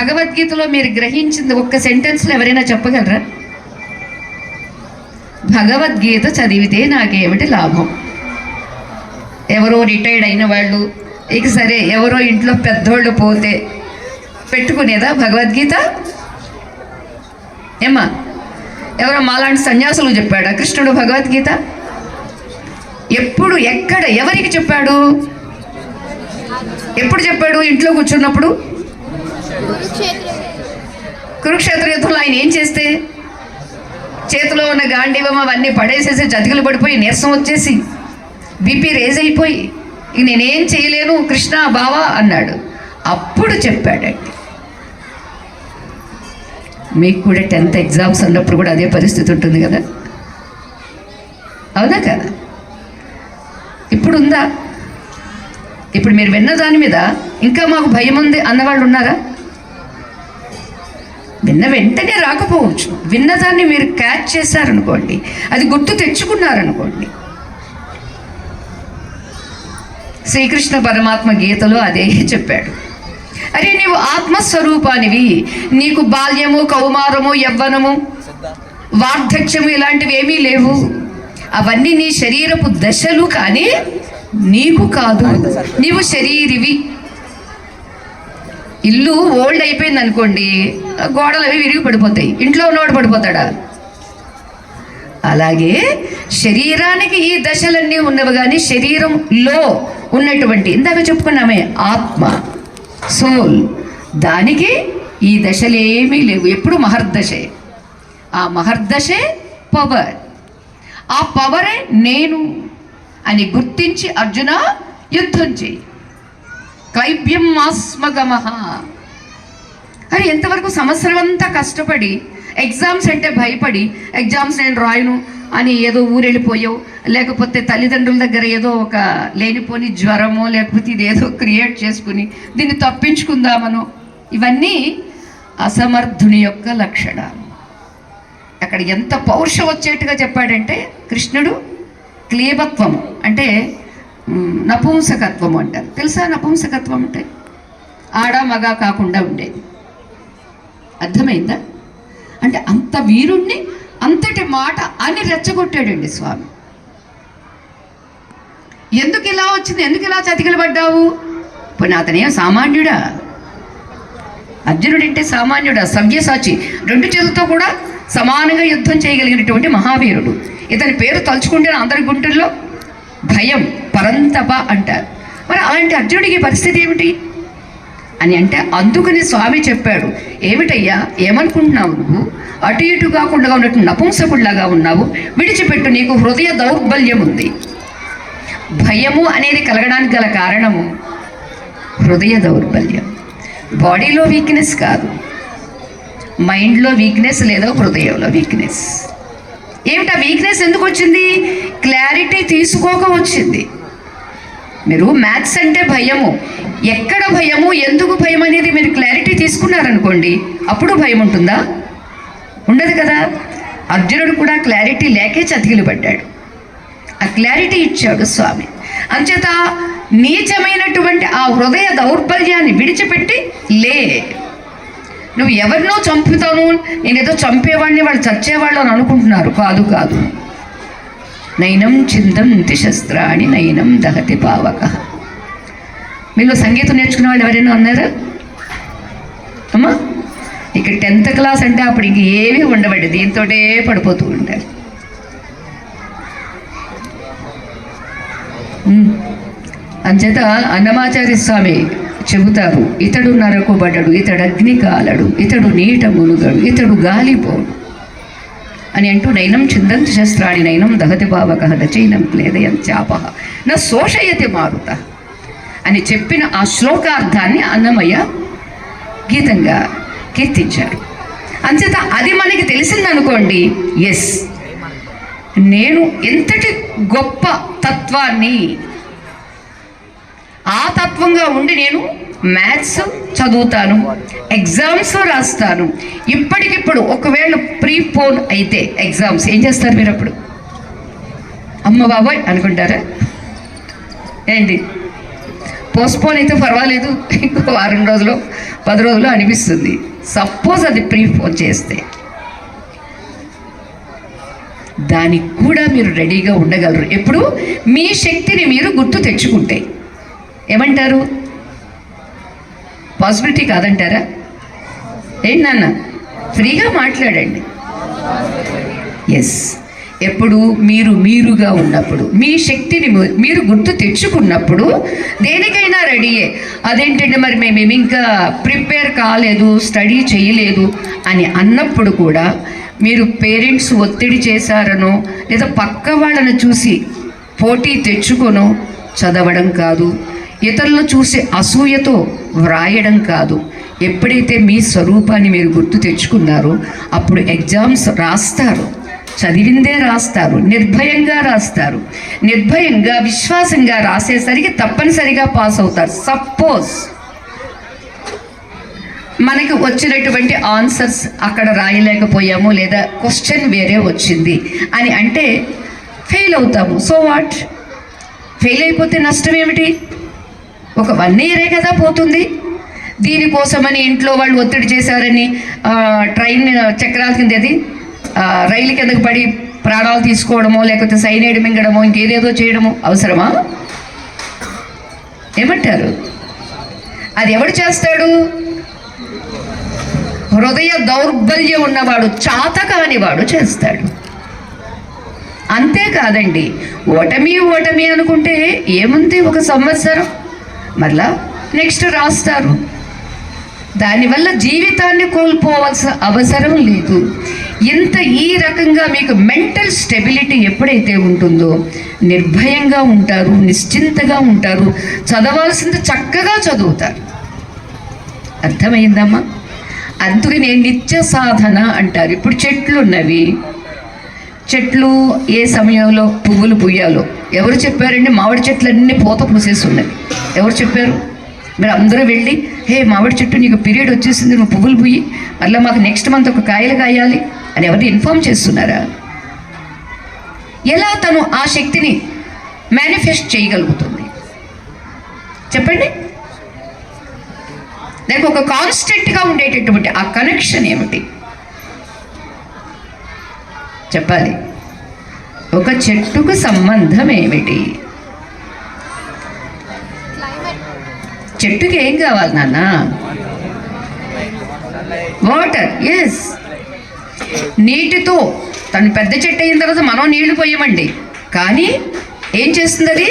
భగవద్గీతలో మీరు గ్రహించింది ఒక్క సెంటెన్స్లో ఎవరైనా చెప్పగలరా? భగవద్గీత చదివితే నాకేమిటి లాభం? ఎవరో రిటైర్డ్ అయిన వాళ్ళు ఇక సరే ఎవరో ఇంట్లో పెద్దోళ్ళు పోతే పెట్టుకునేదా భగవద్గీత? ఏమ్మా ఎవరో మాలాంటి సన్యాసులు చెప్పాడా కృష్ణుడు భగవద్గీత? ఎప్పుడు ఎక్కడ ఎవరికి చెప్పాడు? ఎప్పుడు చెప్పాడు ఇంట్లో కూర్చున్నప్పుడు? కురుక్షేత్ర యుద్ధంలో ఆయన ఏం చేస్తే? చేతిలో ఉన్న గాంధీవం అవన్నీ పడేసేసి జతికలు పడిపోయి నీరసం వచ్చేసి బీపీ రేజ్ అయిపోయి ఇక నేనేం చేయలేను కృష్ణ బావా అన్నాడు. అప్పుడు చెప్పాడండి. మీకు కూడా టెన్త్ ఎగ్జామ్స్ ఉన్నప్పుడు కూడా అదే పరిస్థితి ఉంటుంది కదా? అవునా కదా? ఇప్పుడు ఉందా? ఇప్పుడు మీరు విన్న దాని మీద ఇంకా మాకు భయం ఉంది అన్నవాళ్ళు ఉన్నారా? విన్న వెంటనే రాకపోవచ్చు. విన్నదాన్ని మీరు క్యాచ్ చేశారనుకోండి అది గుర్తు తెచ్చుకున్నారనుకోండి. శ్రీకృష్ణ పరమాత్మ గీతలో అదే చెప్పాడు. అరే నీవు ఆత్మస్వరూపానివి. నీకు బాల్యము కౌమారము యవ్వనము వార్ధక్యము ఇలాంటివి ఏమీ లేవు. అవన్నీ నీ శరీరపు దశలు కానీ నీకు కాదు. నీవు శరీరివి. ఇల్లు ఓల్డ్ అయిపోయింది అనుకోండి గోడలు అవి విరిగి పడిపోతాయి. ఇంట్లో ఉన్నవాడు పడిపోతాడా? అలాగే శరీరానికి ఈ దశలన్నీ ఉన్నవి కానీ శరీరంలో ఉన్నటువంటి ఇందాక చెప్పుకున్నామే ఆత్మ సోల్ దానికి ఈ దశలేమీ లేవు. ఎప్పుడు మహర్దశే. ఆ మహర్దశే పవర్ ఆ పవరే నేను అని గుర్తించి అర్జున యుద్ధం చేయి. క్లైబ్యం మాస్మగమ అరే ఎంతవరకు సంవత్సరం అంతా కష్టపడి ఎగ్జామ్స్ అంటే భయపడి ఎగ్జామ్స్ నేను రాయను అని ఏదో ఊరెళ్ళిపోయావు లేకపోతే తల్లిదండ్రుల దగ్గర ఏదో ఒక లేనిపోని జ్వరమో లేకపోతే ఇది ఏదో క్రియేట్ చేసుకుని దీన్ని తప్పించుకుందామనో ఇవన్నీ అసమర్థుని యొక్క లక్షణాలు. అక్కడ ఎంత పౌరుషం వచ్చేట్టుగా చెప్పాడంటే కృష్ణుడు క్లీబత్వము అంటే నపుంసకత్వం అంటారు. తెలుసా నపుంసకత్వం అంటే? ఆడ మగ కాకుండా ఉండేది. అర్థమైందా? అంటే అంత వీరుణ్ణి అంతటి మాట అని రెచ్చగొట్టాడండి స్వామి. ఎందుకు ఇలా వచ్చింది? ఎందుకు ఇలా చతికిలబడ్డావు? పోనీ అతనేం సామాన్యుడా? అర్జునుడంటే సామాన్యుడా? సవ్యసాచి. రెండు చేతులతో కూడా సమానంగా యుద్ధం చేయగలిగినటువంటి మహావీరుడు. ఇతని పేరు తలుచుకుంటే అందరి గుంటల్లో భయం పరంతప అంటారు. మరి అలాంటి అర్జునుడికి పరిస్థితి ఏమిటి? అని అంటే అందుకని స్వామి చెప్పాడు ఏమిటయ్యా ఏమనుకుంటున్నావు నువ్వు? అటు ఇటు కాకుండా ఉన్నట్టు నపుంసకుడిలాగా ఉన్నావు. విడిచిపెట్టు నీకు హృదయ దౌర్బల్యం ఉంది భయము అనేది కలగడానికి గల కారణము హృదయ దౌర్బల్యం. బాడీలో వీక్నెస్ కాదు. మైండ్లో వీక్నెస్ లేదా హృదయంలో వీక్నెస్ ఏమిటా వీక్నెస్ ఎందుకు వచ్చింది? క్లారిటీ తీసుకోక వచ్చింది. మీరు మ్యాథ్స్ అంటే భయము. ఎక్కడ భయము ఎందుకు భయం అనేది మీరు క్లారిటీ తీసుకున్నారనుకోండి అప్పుడు భయం ఉంటుందా? ఉండదు కదా. అర్జునుడు కూడా క్లారిటీ లేకే చతికిలు పడ్డాడు. ఆ క్లారిటీ ఇచ్చాడు స్వామి. అంచేత నీచమైనటువంటి ఆ హృదయ దౌర్బల్యాన్ని విడిచిపెట్టి లే. నువ్వు ఎవరినో చంపుతాను నేనేదో చంపేవాడిని వాళ్ళు చచ్చేవాళ్ళు అని అనుకుంటున్నారు. కాదు కాదు. నైనం చిందంతి శస్త్రాణి నైనం దహతి పావక. మీలో సంగీతం నేర్చుకునే వాళ్ళు ఎవరైనా ఉన్నారా? అమ్మా ఇక టెన్త్ క్లాస్ అంటే అప్పుడు ఇంక ఏమీ ఉండబడి దీంతోటే పడిపోతూ ఉంటారు. అంచేత అన్నమాచార్య స్వామి చెబుతారు ఇతడు నరకుబడడు ఇతడు అగ్ని కాలడు ఇతడు నీట మునుగడు ఇతడు గాలిపోడు అని అంటూ నైనం చిందంతి శస్త్రాణి నైనం దహతి భావక రచైనం క్లేదయం చాప. నా శోషయతి మారుత అని చెప్పిన ఆ శ్లోకార్థాన్ని అన్నమయ్య గీతంగా కీర్తించారు. అంచేత అది మనకి తెలిసిందనుకోండి ఎస్ నేను ఎంతటి గొప్ప తత్వాన్ని ఆ తత్వంగా ఉండి నేను మ్యాథ్స్ చదువుతాను ఎగ్జామ్స్ రాస్తాను. ఇప్పటికిప్పుడు ఒకవేళ ప్రీ పోన్ అయితే ఎగ్జామ్స్ ఏం చేస్తారు మీరు అప్పుడు? అమ్మ బాబాయ్ అనుకుంటారా? ఏంటి? పోస్ట్పోన్ అయితే పర్వాలేదు. ఇంకో వారం రోజులు పది రోజులు అనిపిస్తుంది. సపోజ్ అది ప్రీ ఫోన్ చేస్తే. దానికి కూడా మీరు రెడీగా ఉండగలరు. ఎప్పుడు? మీ శక్తిని మీరు గుర్తు తెచ్చుకుంటే. ఏమంటారు? పాజిబిలిటీ కాదంటారా? ఏంటి నాన్న? ఫ్రీగా మాట్లాడండి. ఎస్ ఎప్పుడు మీరు మీరుగా ఉన్నప్పుడు మీ శక్తిని మీరు గుర్తు తెచ్చుకున్నప్పుడు దేనికైనా రెడీయే. అదేంటంటే మరి మేము ఇంకా ప్రిపేర్ కాలేదు స్టడీ చేయలేదు అని అన్నప్పుడు కూడా మీరు పేరెంట్స్ ఒత్తిడి చేశారనో లేదా పక్క వాళ్ళని చూసి పోటీ తెచ్చుకొనో చదవడం కాదు ఇతరులను చూసే అసూయతో వ్రాయడం కాదు. ఎప్పుడైతే మీ స్వరూపాన్ని మీరు గుర్తు తెచ్చుకున్నారో అప్పుడు ఎగ్జామ్స్ రాస్తారు. చదివిందే రాస్తారు. నిర్భయంగా రాస్తారు. నిర్భయంగా విశ్వాసంగా రాసేసరికి తప్పనిసరిగా పాస్ అవుతారు. సపోజ్ మనకి వచ్చినటువంటి ఆన్సర్స్ అక్కడ రాయలేకపోయాము లేదా క్వశ్చన్ వేరే వచ్చింది అని అంటే ఫెయిల్ అవుతాము. So what? ఫెయిల్ అయిపోతే నష్టం ఏమిటి? ఒక వన్ ఇయరే కదా పోతుంది. దీనికోసమని ఇంట్లో వాళ్ళు ఒత్తిడి చేశారని ట్రైన్ చక్రాల కింద అది రైలు కిందకు పడి ప్రాణాలు తీసుకోవడమో లేకపోతే సైనైడ్ మింగడమో ఇంకేదేదో చేయడమో అవసరమా? ఏమంటారు? అది ఎవడు చేస్తాడు? హృదయ దౌర్బల్యం ఉన్నవాడు చాత కానివాడు చేస్తాడు. అంతేకాదండి ఓటమి ఓటమి అనుకుంటే ఏముంది ఒక సంవత్సరం? మరలా నెక్స్ట్ రాస్తారు. దానివల్ల జీవితాన్ని కోల్పోవాల్సిన అవసరం లేదు. ఇంత ఈ రకంగా మీకు మెంటల్ స్టెబిలిటీ ఎప్పుడైతే ఉంటుందో నిర్భయంగా ఉంటారు నిశ్చింతగా ఉంటారు చదవాల్సింది చక్కగా చదువుతారు. అర్థమైందమ్మా? అందుకనే నిత్య సాధన అంటారు. ఇప్పుడు చెట్లు ఉన్నవి చెట్లు ఏ సమయంలో పువ్వులు పుయ్యాలో ఎవరు చెప్పారండి మామిడి చెట్లన్నీ పూత పూసేసి ఉన్నవి ఎవరు చెప్పారు? మీరు అందరూ వెళ్ళి హే మామిడి చెట్టు నీకు పీరియడ్ వచ్చేసింది నువ్వు పువ్వులు పుయ్యి మళ్ళీ మాకు నెక్స్ట్ మంత్ ఒక కాయలు కాయాలి అని ఎవరు ఇన్ఫామ్ చేస్తున్నారా? ఎలా తను ఆ శక్తిని మేనిఫెస్ట్ చేయగలుగుతుంది? చెప్పండి. దానికి ఒక కాన్స్టెంట్గా ఉండేటటువంటి ఆ కనెక్షన్ ఏమిటి? చెప్పాలి. ఒక చెట్టుకు సంబంధం ఏమిటి చెట్టుకి ఏం కావాలి నాన్న? వాటర్ ఎస్ నీటితో తను పెద్ద చెట్టు అయిన తర్వాత మనం నీళ్ళు పోయమండి. కానీ ఏం చేస్తుంది అది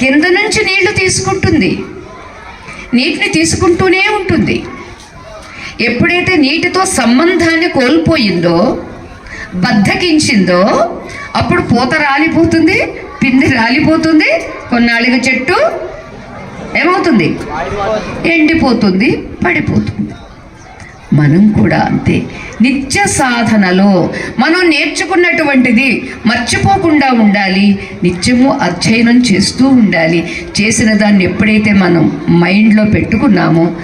కింద నుంచి నీళ్ళు తీసుకుంటుంది. నీటిని తీసుకుంటూనే ఉంటుంది. ఎప్పుడైతే నీటితో సంబంధాన్ని కోల్పోయిందో బద్ధకించిందో అప్పుడు పూత రాలిపోతుంది పిండి రాలిపోతుంది కొన్నాళ్ళుగా చెట్టు ఏమవుతుంది? ఎండిపోతుంది పడిపోతుంది. మనం కూడా అంతే. నిత్య సాధనలో మనం నేర్చుకున్నటువంటిది మర్చిపోకుండా ఉండాలి. నిత్యము అధ్యయనం చేస్తూ ఉండాలి. చేసిన దాన్ని ఎప్పుడైతే మనం మైండ్లో పెట్టుకున్నామో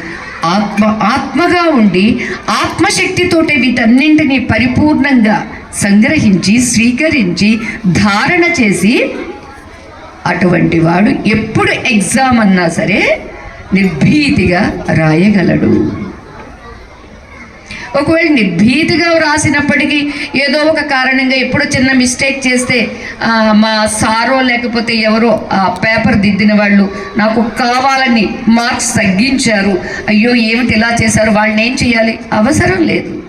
ఆత్మ ఆత్మగా ఉండి ఆత్మశక్తితోటి వీటన్నింటినీ పరిపూర్ణంగా సంగ్రహించి స్వీకరించి ధారణ చేసి అటువంటి వాడు ఎప్పుడు ఎగ్జామ్ అన్నా సరే నిర్భీతిగా రాయగలడు. ఒకవేళ నిర్భీతిగా వ్రాసినప్పటికీ ఏదో ఒక కారణంగా ఎప్పుడో చిన్న మిస్టేక్ చేస్తే మా సారో లేకపోతే ఎవరో ఆ పేపర్ దిద్దిన వాళ్ళు నాకు కావాలని మార్క్స్ తగ్గించారు. అయ్యో ఏమిటి ఇలా చేశారు? వాళ్ళని ఏం చేయాలి? అవసరం లేదు.